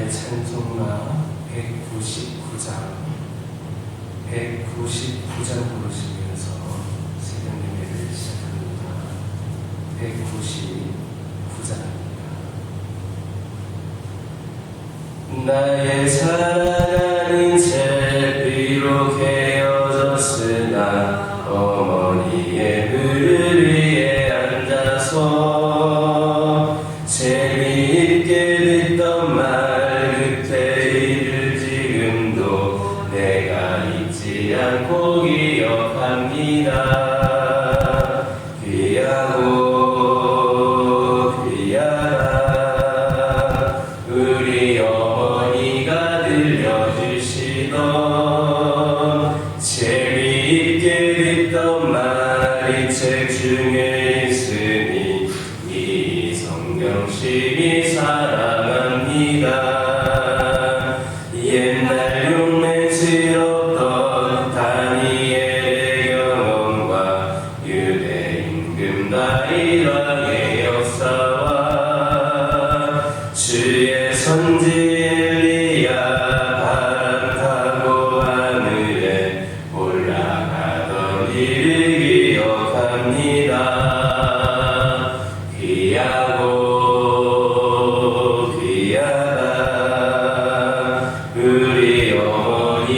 제 찬송가 199장 199장 부르시면서 새벽 예배를 시작합니다. 199장입니다. 나의 사랑하는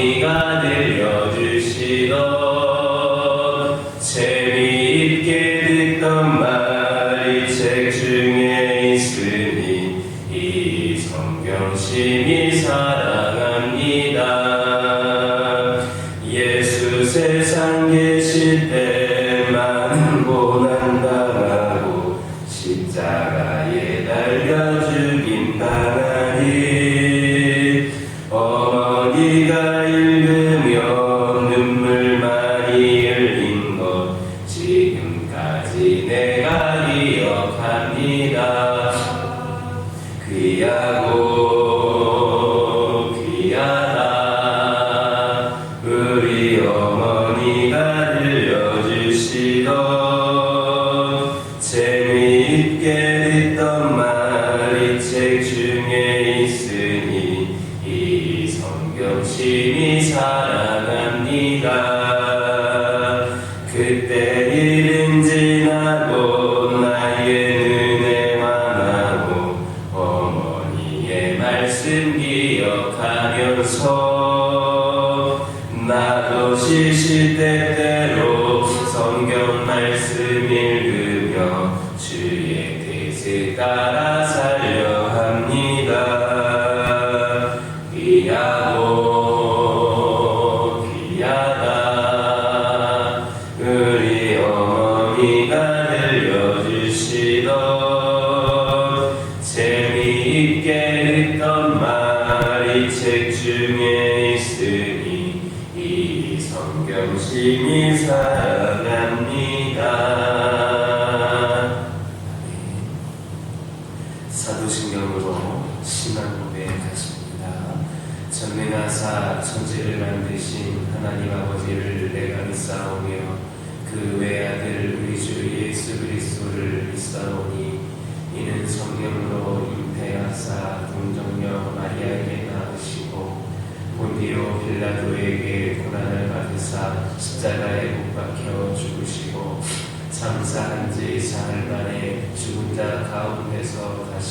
Amiga. 여기 달려주시던 惜你才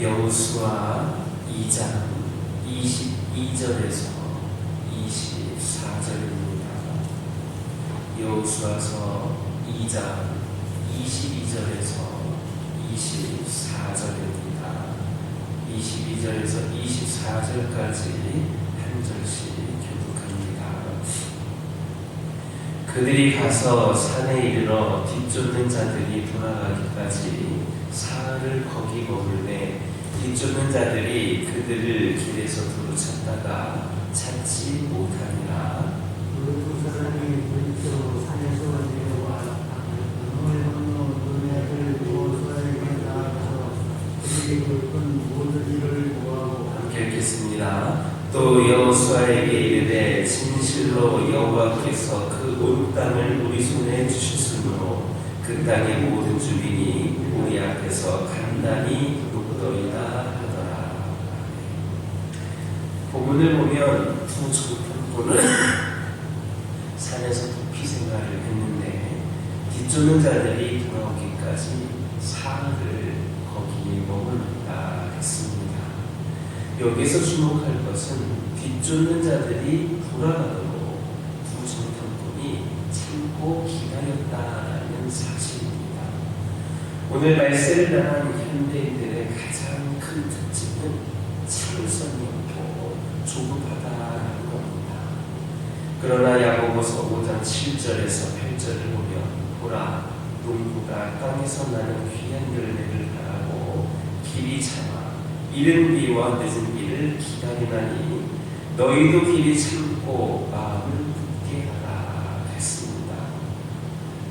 여우수와 2장 22절에서 24절입니다. 여우수와서 2장 22절에서 24절입니다. 22절에서 24절까지 한 절씩 교독합니다. 그들이 가서 산에 이르러 뒤쫓는 자들이 돌아가기까지 사흘을 거기 머물매 뒤쫓는 자들이 그들을 길에서 두루 찾다가 찾지 못하니라 그두 사람이 부딪혀 산에서 내려와 강을 건너 너네를 모서에게 나아가서 그들이 겪은 모든 일을 보아하고 함께 읽겠습니다. 또 여호수아에게 이르되 진실로 여호와께서 그 온 땅을 우리 손에 주셨으므로 그 땅의 모든 주민이 우리 앞에서 간단히 눕더이다 하더라. 본문을 보면 두 정탐꾼은 산에서 도피 생활을 했는데 뒤쫓는 자들이 돌아오기까지 사흘을 거기 머물렀다 했습니다. 여기서 주목할 것은 뒤쫓는 자들이 돌아가도록 두 정탐꾼이 참고 기다렸다는 사실입니다. 오늘 말세를 당한 현대인들의 가장 큰 특징은 참을성이 없고 조급하다는 겁니다. 그러나 야고보서 5장 7절에서 8절을 보면 보라 농부가 땅에서 나는 귀한 열매를 바라고 길이 참아 이른 비와 늦은 비를 기다리나니 너희도 길이 참고 마음을 굳게 하라 했습니다.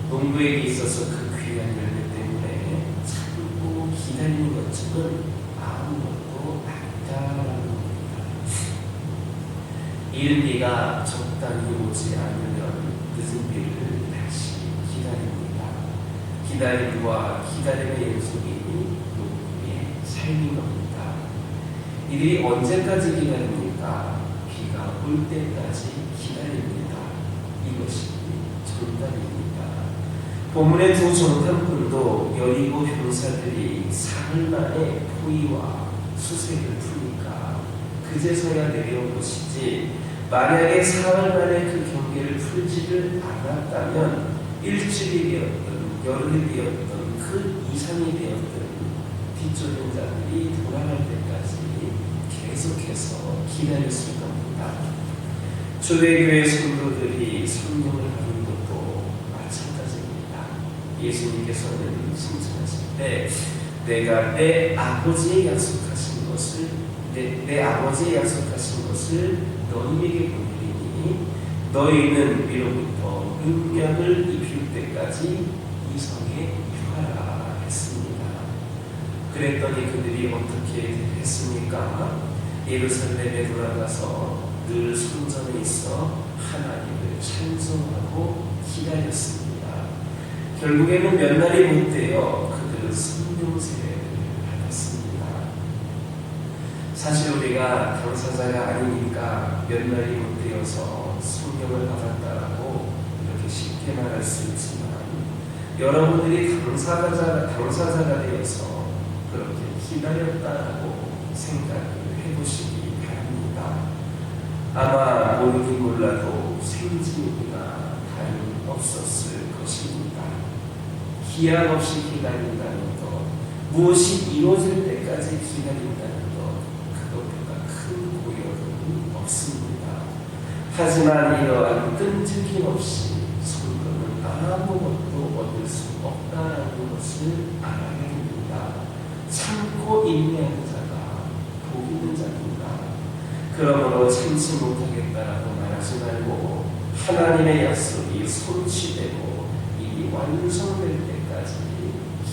농부에게 있어서 그 귀한 열매 기다리는 것쯤은 아무것도 아니다라는 겁니다. 이른 비가 적당히 오지 않으면 늦은 비를 다시 기다립니다. 기다림과 기다림의 연속이 농부의 삶인 겁니다. 이들이 언제까지 기다립니까? 비가 올 때까지 기다립니다. 이것이 정답입니다. 본문의 두 정탐 꾼도 여리고 병사들이 사흘 만에 포위와 수색을 푸니까 그제서야 내려온 것이지 만약에 사흘 만에 그 경계를 풀지를 않았다면 일주일이었던 열흘이었던 그 이상이 되었던 뒤쫓는 자들이 돌아갈 때까지 계속해서 기다렸을 겁니다. 초대교회 성도들이 성령을 받는 것도 마찬가지입니다. 예수님께서는 신청하실 때 내가 내 아버지의 약속하신 것을 내, 내 아버지의 약속하신 것을 너희에게 보내리니 너희는 위로부터 능력을 입힐 때까지 이 성에 유하라 했습니다. 그랬더니 그들이 어떻게 했습니까? 예루살렘에 돌아가서 늘 성전에 있어 하나님을 찬송하고 기다렸습니다. 결국에는 몇 날이 못 되어 그들은 성령 세례를 받았습니다. 사실 우리가 당사자가 아니니까 몇 날이 못 되어서 성령을 받았다라고 이렇게 쉽게 말할 수 있지만 여러분들이 당사자가, 당사자가 되어서 그렇게 기다렸다라고 생각을 해보시기 바랍니다. 아마 모르긴 몰라도 생진이나 다름 없었을 것입니다. 기약 없이 기다린다는 것, 무엇이 이루어질 때까지 기다린다는 것, 그것보다 큰 고역은 없습니다. 하지만 이러한 끈질김 없이 성도는 아무것도 얻을 수 없다는 것을 알아야 됩니다. 참고 인내하는 자가 복 있는 자입니다. 그러므로 참지 못하겠다라고 말 하나님의 약속이 성취되고 이 완성될 때까지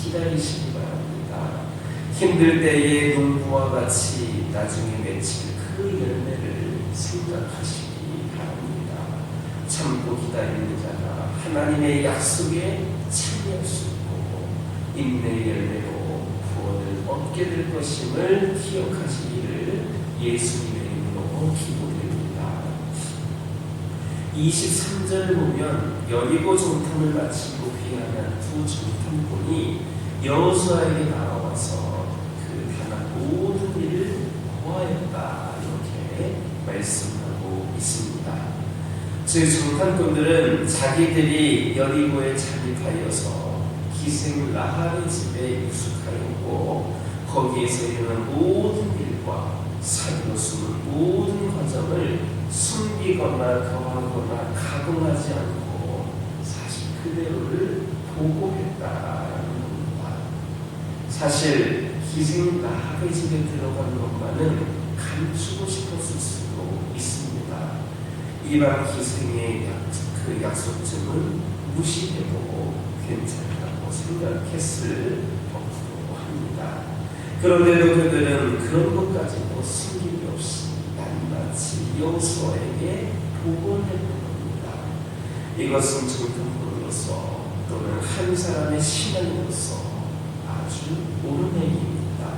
기다리시기 바랍니다. 힘들 때의 농부와 같이 나중에 맺힐 그 열매를 생각하시기 바랍니다. 참고 기다리는 자가 하나님의 약속에 참여할 수 있고 인내의 열매로 구원을 얻게 될 것임을 기억하시기를 예수님의 이름으로 기도드립니다. 23절을 보면 여리고 정탐을 마치고 귀환한 두 정탐꾼이 여호수아에게 나와서 그 당한 모든 일을 보아했다 이렇게 말씀하고 있습니다. 즉 정탐꾼들은 자기들이 여리고에 잠입하여서 기생 라합의 집에 익숙하였고 거기에서 일어난 모든 일과 사기로 숨은 모든 과정을 숨기거나 거하거나 가공하지 않고 사실 그대로를 보고했다라는 겁니다. 사실 기생 라합의 집에 들어간 것만은 감추고 싶었을 수도 있습니다. 이방 기생의 약, 그 약속증은 무시해도 괜찮다고 생각했을 법도 합니다. 그런데도 그들은 그런 것까지도 여호수아에게 보고를 해봅니다. 이것은 정통으로서 또는 한 사람의 신앙으로서 아주 옳은 얘기입니다.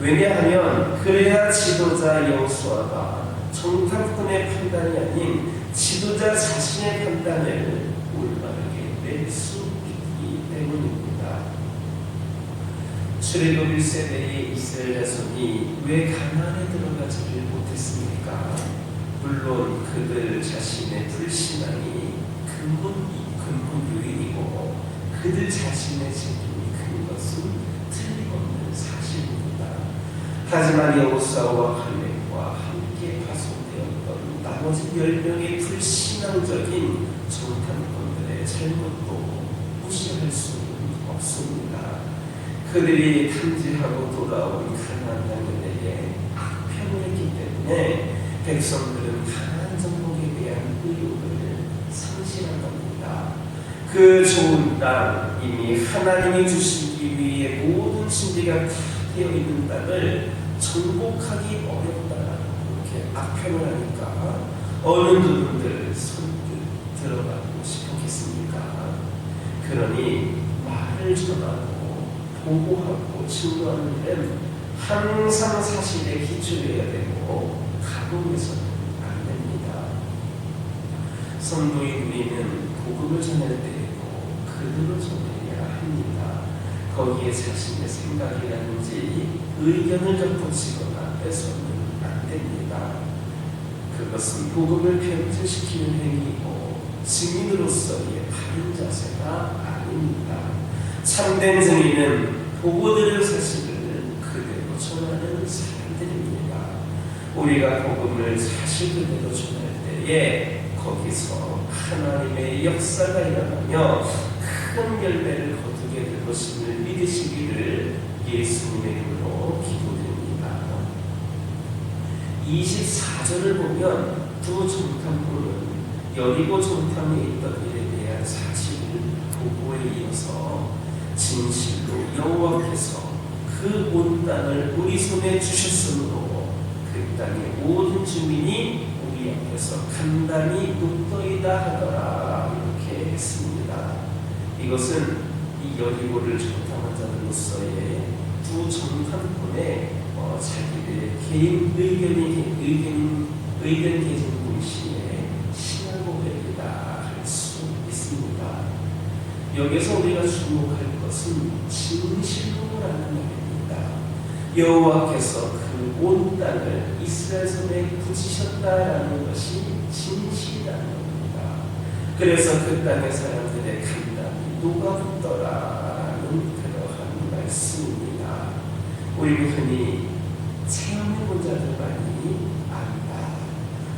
왜냐하면 그래야 지도자 여호수아가 정탐꾼의 판단이 아닌 지도자 자신의 판단을 올바르게 낼 수 있기 때문입니다. 출애굽 1세대의 이스라엘 자손이 왜 가나안에 들어가지를 못했습니까? 물론 그들 자신의 불신앙이 근본 근본 요인이고 그들 자신의 책임이 큰 것은 틀림없는 사실입니다. 하지만 여호수아와 칼렙과 함께 파송되었던 나머지 열 명의 불신앙적인 정탐꾼들의 잘못도 무시할 수는 없습니다. 그들이 탐지하고 돌아온 가나안 땅에 대해 악평을 했기 때문에 백성들은 가나안 정복에 대한 의욕을 상실한 겁니다. 그 좋은 땅 이미 하나님이 주시기 위해 모든 준비가 다 되어 있는 땅을 정복하기 어렵다라고 그렇게 악평을 하니까 어느 누구들 손뜻 들어가고 싶었겠습니까? 그러니 말을 전하고 보고하고 증거하는 데는 항상 사실에 기초해야 되고 가공해서는 안 됩니다. 성도인 우리는 복음을 전할 때에도 그대로 전해야 합니다. 거기에 자신의 생각이라든지 의견을 덧붙이거나 뺏어는 안 됩니다. 그것은 복음을 변질시키는 행위고 증인으로서의 바른 자세가 아닙니다. 참된 증인은 보고 들을 사실을 그대로 전하는 사람들입니다. 우리가 복음을 사실 그대로 전할 때에 거기서 하나님의 역사가 일어나며 큰 열매를 거두게 될 것임을 믿으시기를 예수님의 이름으로 기도드립니다. 24절을 보면 두 정탐꾼은 여리고 정탐에 있던 일에 대한 사실을 보고에 이어서 진실로 여호와께서 그 온 땅을 우리 손에 주셨으므로 그 땅의 모든 주민이 우리 앞에서 간단히 눕더이다 하더라 이렇게 했습니다. 이것은 이 여리고를 정탐한 자들로서의 두 정탐꾼의 어, 자기들의 개인 의견이 의견 의견 개진 동시에 신앙 고백이다 할 수 있습니다. 여기서 우리가 주목할 것은 진실로라는 말입니다. 여호와께서 그 온 땅을 이스라엘 손에 붙이셨다라는 것이 진실이라는 겁니다. 그래서 그 땅의 사람들의 간담이 녹아붙더라라는 그러한 말씀입니다. 우리 흔히 체험해본 자들만이 안다.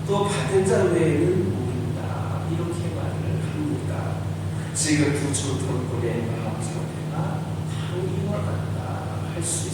또 받은 자 외에는 모른다. 이렇게 말을 합니다. 지금 두 중통꾼의 마음 상태가 당이와 같다 할 수 있습니다.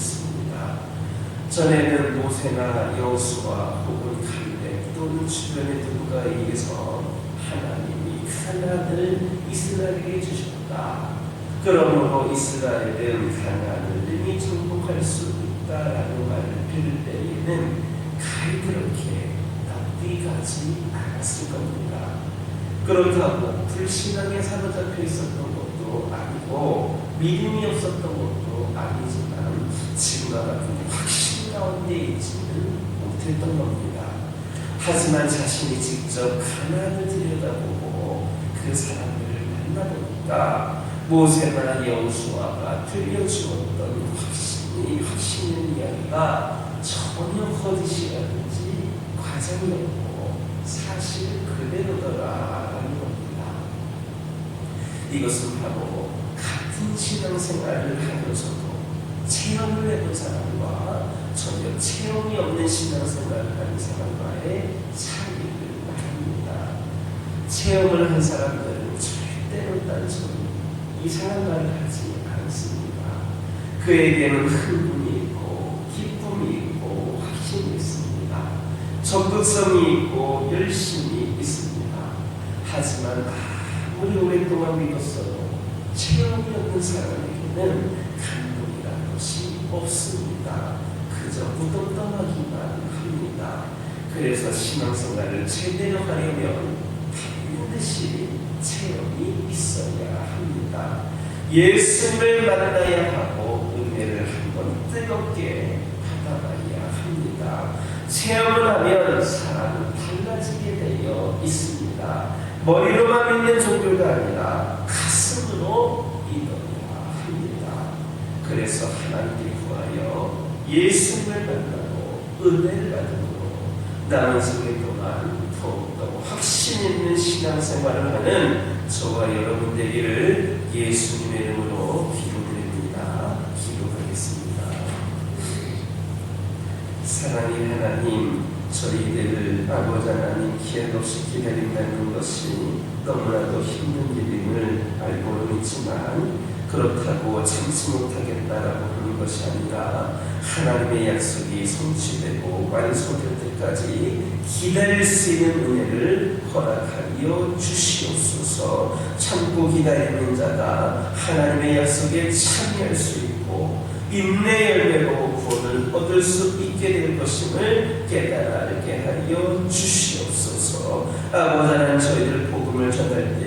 전에는 모세나 여호수아 혹은 칼렙 또는 주변의 누구가 의해서 하나님이 하나를 이스라엘에게 주셨다. 그러므로 이스라엘은 가나안을 능히 정복할 수 있다라는 말을 들을 때에는 가히 그렇게 납득이 가지 않았을 겁니다. 그렇다고 불신앙에 사로잡혀 있었던 것도 아니고 믿음이 없었던 것도 아니지만 지금과 같은 확신 가운데 있지는 못했던 겁니다. 하지만 자신이 직접 가나안을 들여다보고 그 사람들을 만나보니까 모세나 여호수아가 들려주었던 확신이 확신의 이야기가 전혀 거짓이라든지 과장이 없고 사실 그대로더라라는 겁니다. 이것은 바로 같은 신앙생활을 하면서도 체험을 해본 사람과 전혀 체험이 없는 신앙생활을 하는 사람과의 차이를 나눕니다. 체험을 한 사람들은 절대로 딴소리, 이상한 말을 하지 않습니다. 그에게는 흥분이 있고, 기쁨이 있고, 확신이 있습니다. 적극성이 있고, 열심이 있습니다. 하지만 아무리 오랫동안 믿었어도 체험이 없는 사람에게는 감동이라는 것이 없습니다. 그저 무덤덤하기만 합니다. 그래서 신앙생활을 제대로 하려면 반드시 체험이 있어야 합니다. 예수를 만나야 하고 은혜를 한번 뜨겁게 받아봐야 합니다. 체험을 하면 사람은 달라지게 되어 있습니다. 머리로만 믿는 종교가 아니라 가슴으로 믿어야 합니다. 그래서 하나님께 구하여 예수를 만나고 은혜를 받음으로 남은 생애 동안 더욱더 확신 있는 신앙생활을 하는 저와 여러분 되기를 예수님의 이름으로 기도드립니다. 기도하겠습니다. 사랑의 하나님, 저희들을 아버지 하나님 기약 없이 기다린다는 것이 너무나도 힘든 일임을 알고는 있지만 그렇다고 참지 못하겠다라고 하는 것이 아니라 하나님의 약속이 성취되고 완성될 때까지 기다릴 수 있는 은혜를 허락하여 주시옵소서. 참고 기다리는 자가 하나님의 약속에 참여할 수 있고 인내 열매로 구원을 얻을 수 있게 될 것임을 깨달게 하여 주시옵소서. 아버지 하나님 저희들 복음을 전할 때에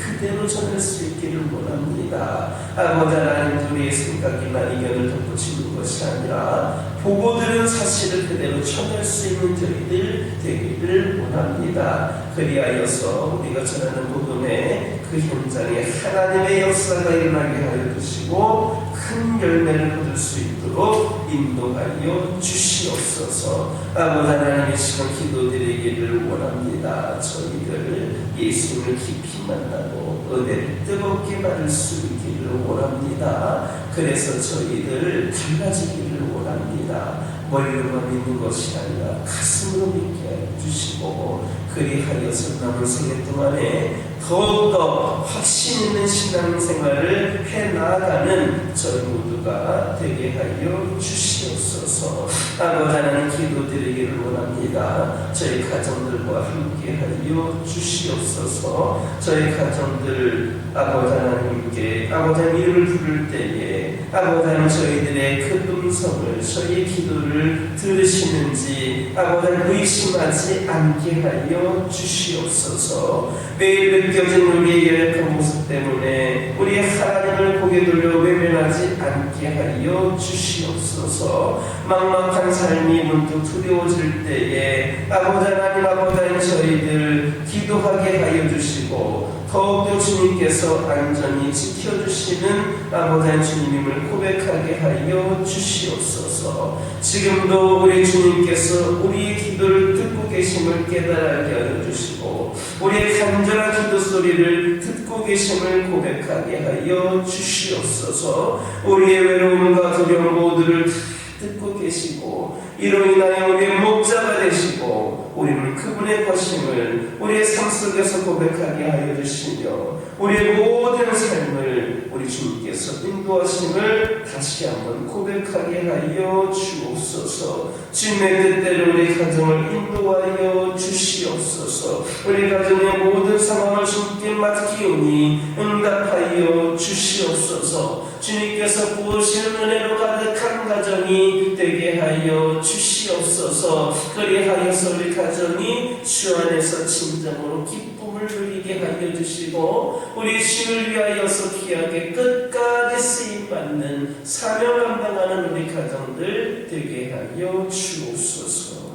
그대로 전할 수 있기를 원합니다. 아버지 하나님 우리의 생각이나 의견을 덧붙이는 것이 아니라 보고 들은 사실을 그대로 전할 수 있는 저희들 되기를 원합니다. 그리하여서 우리가 전하는 복음의 그 현장에 하나님의 역사가 일어나게 하여 주시고 큰 열매를 거둘 수 있도록 인도하여 주시옵소서. 아버지 하나님의 시간 기도드리기를 원합니다. 저희들 예수님을 깊이 만나고 은혜를 뜨겁게 받을 수 있기를 원합니다. 그래서 저희들 달라지기를 원합니다. 머리로만 믿는 것이 아니라 가슴으로 믿게 해주시고 그리하여서 남은 생애 동안에 더욱더 확신 있는 신앙생활을 해 나가는 저희 모두가 되게 하여 주시옵소서. 아버지 하나님 기도드리기를 원합니다. 저희 가정들과 함께 하여 주시옵소서. 저희 가정들 아버지 하나님께 아버지 하나님 이름을 부를 때에 아버지 하나님 저희들의 그 음성을 저희의 기도를 들으시는지 아버지 하나님 의심하지 않게 하여 주시옵소서. 매일 느껴진 우리의 열악한 모습 때문에 우리 하나님을 고개 돌려 외면하지 않게 하여 주시옵소서. 막막한 삶이 문득 두려워질 때에 아버지 하나님 아버지 저희들 기도하게 하여 주시고 더욱더 주님께서 안전히 지켜주시는 아버지 주님임을 고백하게 하여 주시옵소서. 지금도 우리 주님께서 우리의 기도를 듣고 계심을 깨달게 하여 주시고 우리의 간절한 기도 소리를 듣고 계심을 고백하게 하여 주시옵소서. 우리의 외로움과 두려움 모두를 다 듣고 계시고 이로 인하여 우리의 목자가 되시고 우리는 그분의 것임을 우리의 삶 속에서 고백하게 하여 주시며 우리의 모든 삶을 우리 주님께서 인도하심을 다시 한번 고백하게 하여 주옵소서. 주님의 뜻대로 우리 가정을 인도하여 주시옵소서. 우리 가정의 모든 상황을 주님께 맡기오니 응답하여 주시옵소서. 주님께서 부으시는 은혜로 가득한 가정이 되게 하여 주시옵소서 그리하여서 우리 가정이 주 안에서 진정으로 기쁨을 누리게 하여 주시고 우리 주를 위하여서 귀하게 끝까지 쓰임 받는 사명 감당하는 우리 가정들 되게 하여 주옵소서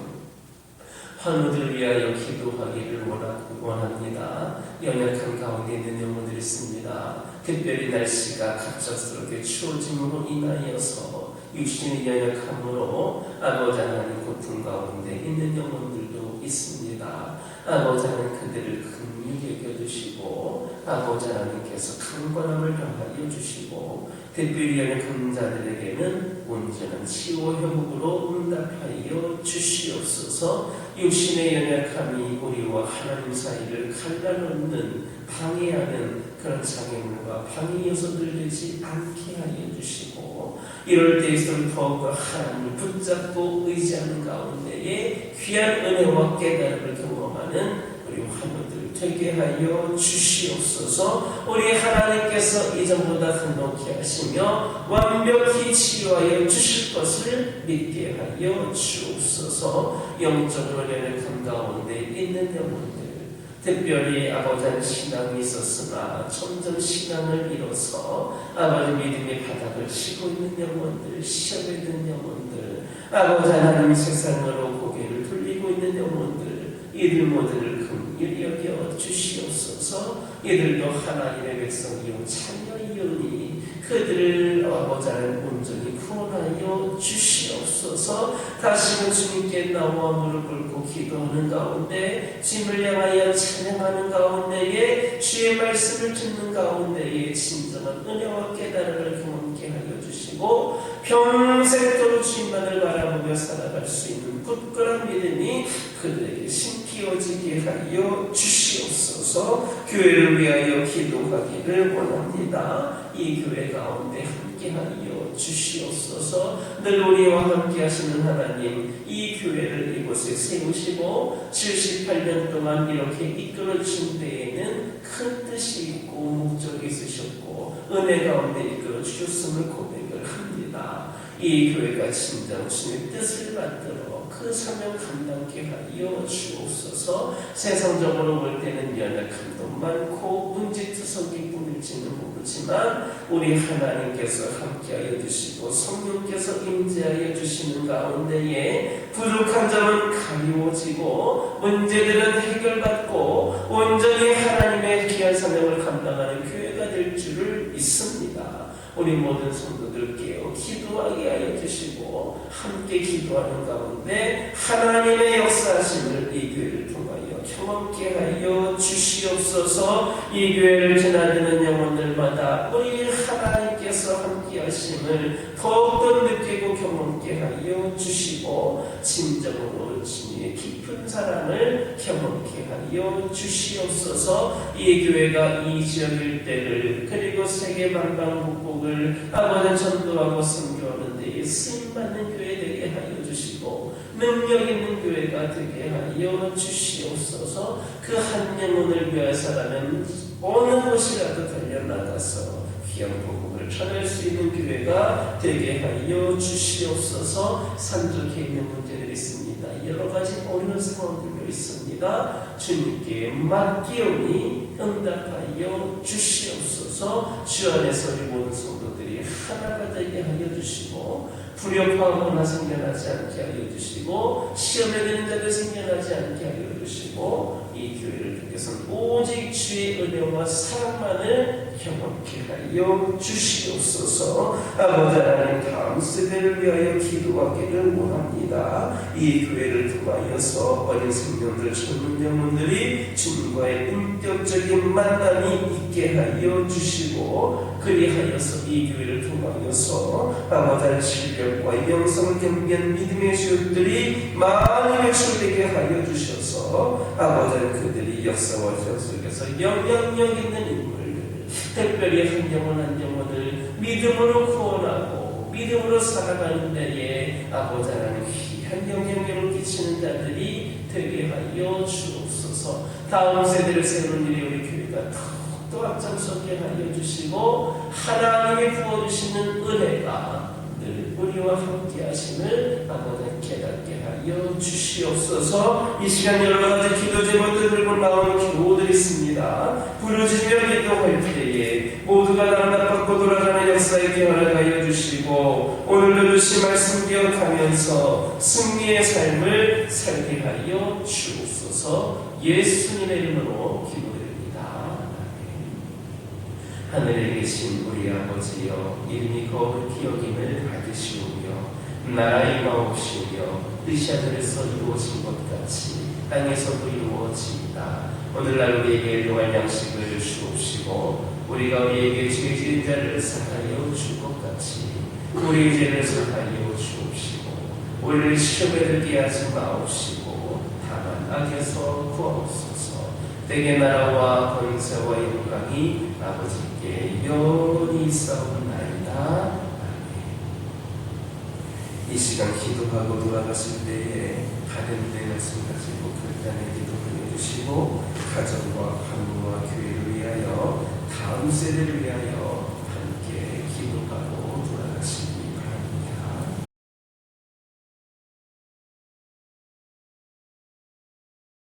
환우들 위하여 기도하기를 원합니다. 연약한 가운데 있는 영혼들이 있습니다. 특별히 날씨가 갑작스럽게 추워짐으로 인하여서 육신의 연약함으로 아버지 하나님 고통 가운데 있는 영혼들도 있습니다. 아버지 하나님 그들을 긍휼히 여겨주시고 아버지 하나님께서 강건함을 더하여 주시고 특별히 연약한 자들에게는 온전한 치유 회복으로 응답하여 주시옵소서. 육신의 연약함이 우리와 하나님 사이를 갈라놓는 방해하는 그런 장애물과 방해 요소들 되지 않게 하여 주시고 이럴 때일수록 더욱더 하나님을 붙잡고 의지하는 가운데에 귀한 은혜와 깨달음을 경험하는 우리 환우들 되게 하여 주시옵소서. 우리 하나님께서 이전보다 간독히 하시며 완벽히 치유하여 주실 것을 믿게 하여 주옵소서. 영적으로 연약한 가운데 있는 영혼들 특별히 아버지는 신앙이 있었으나 점점 신앙을 잃어서 아버지 믿음의 바닥을 치고 있는 영혼들 시험에 든 영혼들 아버지 하나님 세상으로 고개를 돌리고 있는 영혼들 이들 모두를 긍휼히 여겨 주시옵소서. 이들도 하나님의 백성이요. 자녀이오니 그들을 아버지 하나님 온전히 구원하여 주시옵소서. 다시는 주님께 나와 무릎 꿇고 기도하는 가운데 짐을 향하여 찬양하는 가운데에 주의 말씀을 듣는 가운데에 진정한 은혜와 깨달음을 경험케 하여 주시고 평생도록 주님만을 바라보며 살아갈 수 있는 굳건한 믿음이 그들에게 심기어지게 하여 주시옵소서 교회를 위하여 기도하기를 원합니다. 이 교회 가운데 함께하여 주시옵소서 늘 우리와 함께하시는 하나님 이 교회를 이곳에 세우시고 78년 동안 이렇게 이끌어 주신 데에는 큰 뜻이 있고 목적이 있으셨고 은혜 가운데 이끌어 주셨음을 고백을 합니다. 이 교회가 진정 주님의 뜻을 만들어 그 사명 감당케 하여 주옵소서 세상적으로 볼 때는 연약함도 많고 문제투성이 뿐일지는 모르지만 우리 하나님께서 함께하여 주시고 성령께서 임재하여 주시는 가운데에 부족한 점은 가리워지고 문제들은 해결받고 온전히 하나님의 귀한 사명을 감당하는 교회가 될 줄을 믿습니다. 우리 모든 성도들 깨어 기도하게 하여 주시고 함께 기도하는 가운데 하나님의 역사하심을 이 교회를 통하여 경험케 하여 주시옵소서. 이 교회를 지나드는 영혼들마다 우리 하나님 께서 함께 하심을 더욱더 느끼고 경험케 하여 주시고 진정으로 주님의 깊은 사랑을 경험케 하여 주시옵소서. 이 교회가 이 지역 일대를 그리고 세계 만방국국을 아버지 전도하고 선교하는 데에 쓰임받는 교회 되게 하여 주시고 능력 있는 교회가 되게 하여 주시옵소서. 그 한 영혼을 위해서라면 어느 곳이라도 달려나가서 귀한 복음을 전할 수 있는 교회가 되게 하여 주시옵소서 산적해 있는 문제들이 있습니다. 여러 가지 어려운 상황들도 있습니다. 주님께 맡기오니 응답하여 주시옵소서. 주 안에서 우리 모든 성도들이 하나가 되게 하여 주시고 불협화음 하나 생겨나지 않게 하여 주시고 시험에 드는 자들 생겨나지 않게 하여 주시고 이 교회를 통해서 오직 주의 은혜와 사랑만을 경험케 하여 주시옵소서. 아버지 하나님 다음 세대를 위하여 기도하기를 원합니다. 이 교회를 통하여서 어린 생명들 젊은 영혼 들이 주님과의 인격적인 만남이 있게 하여 주시고 그리하여서 이 교회를 통하여서 아버지 실력과 영성을 겸비한 믿음의 주역들이 많이 배출되게 하여 주셔서 아버지 그들이 역사와 전 속에서 영향력 있는 인물들 특별히 한 영혼 한 영혼을 믿음으로 구원하고 믿음으로 살아가는 데에 아버지 하나님 귀한 영향력을 끼치는 자들이 되게 하여 주옵소서 다음 세대를 세우는 일이 우리 교회가 더욱더 앞장서게 하여 주시고 하나님이 부어주시는 은혜가 늘 우리와 함께 하심을 아버지 깨닫게 하여 주시옵소서. 이 시간 여러 가지 기도 제목들 들고 나오는 기도들이 있습니다. 부르짖으며 기도할 때에 모두가 남답받고 돌아가는 역사에 기원하여 주시고 오늘도 주신 말씀 기억하면서 승리의 삶을 살게 하여 주옵소서 예수님의 이름으로 기도드립니다. 하늘에 계신 우리 아버지여 이름이 거룩히 여김을 받으시오며 나라의 마옵시오며 뜻이 하늘에서 이루어진 것 같이 땅에서도 이루어지이다 오늘날 우리에게 일용할 양식을 주옵시고 우리가 우리에게 죄 지은 자를 사하여 줄 것 같이 우리 죄를 사하여 주옵시고 우리를 시험에 들게 하지 마옵시고 악에서 구하옵소서. 때의 나라와 권세와 영광이 아버지께 영원히 있사옵나이다. 이 시간 기도하고 돌아가실 때에 다른 데 말씀 가지고 그 땅에 기도 보내주시고 가정과 가문과 교회를 위하여 다음 세대를 위하여